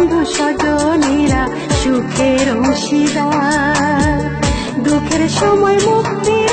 বন্ধু স্বজনেরা সুখের অংশীদার দুঃখের সময় মুক্তি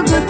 all the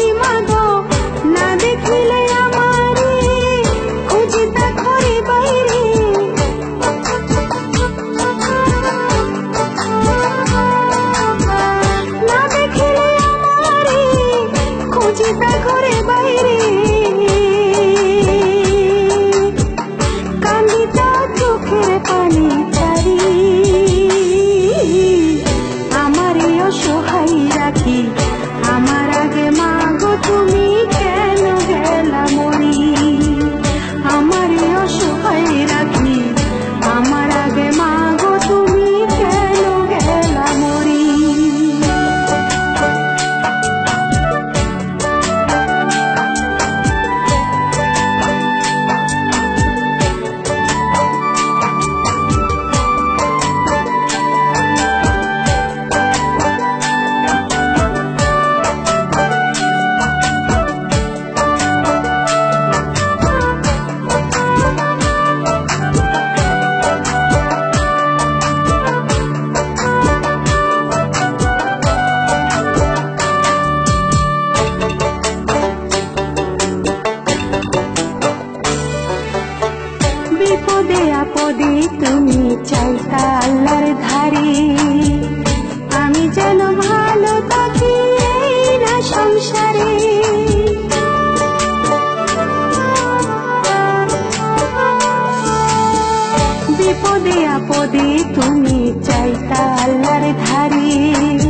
পদে আপদে তুমি চাইতা আল্লাহর ধারী।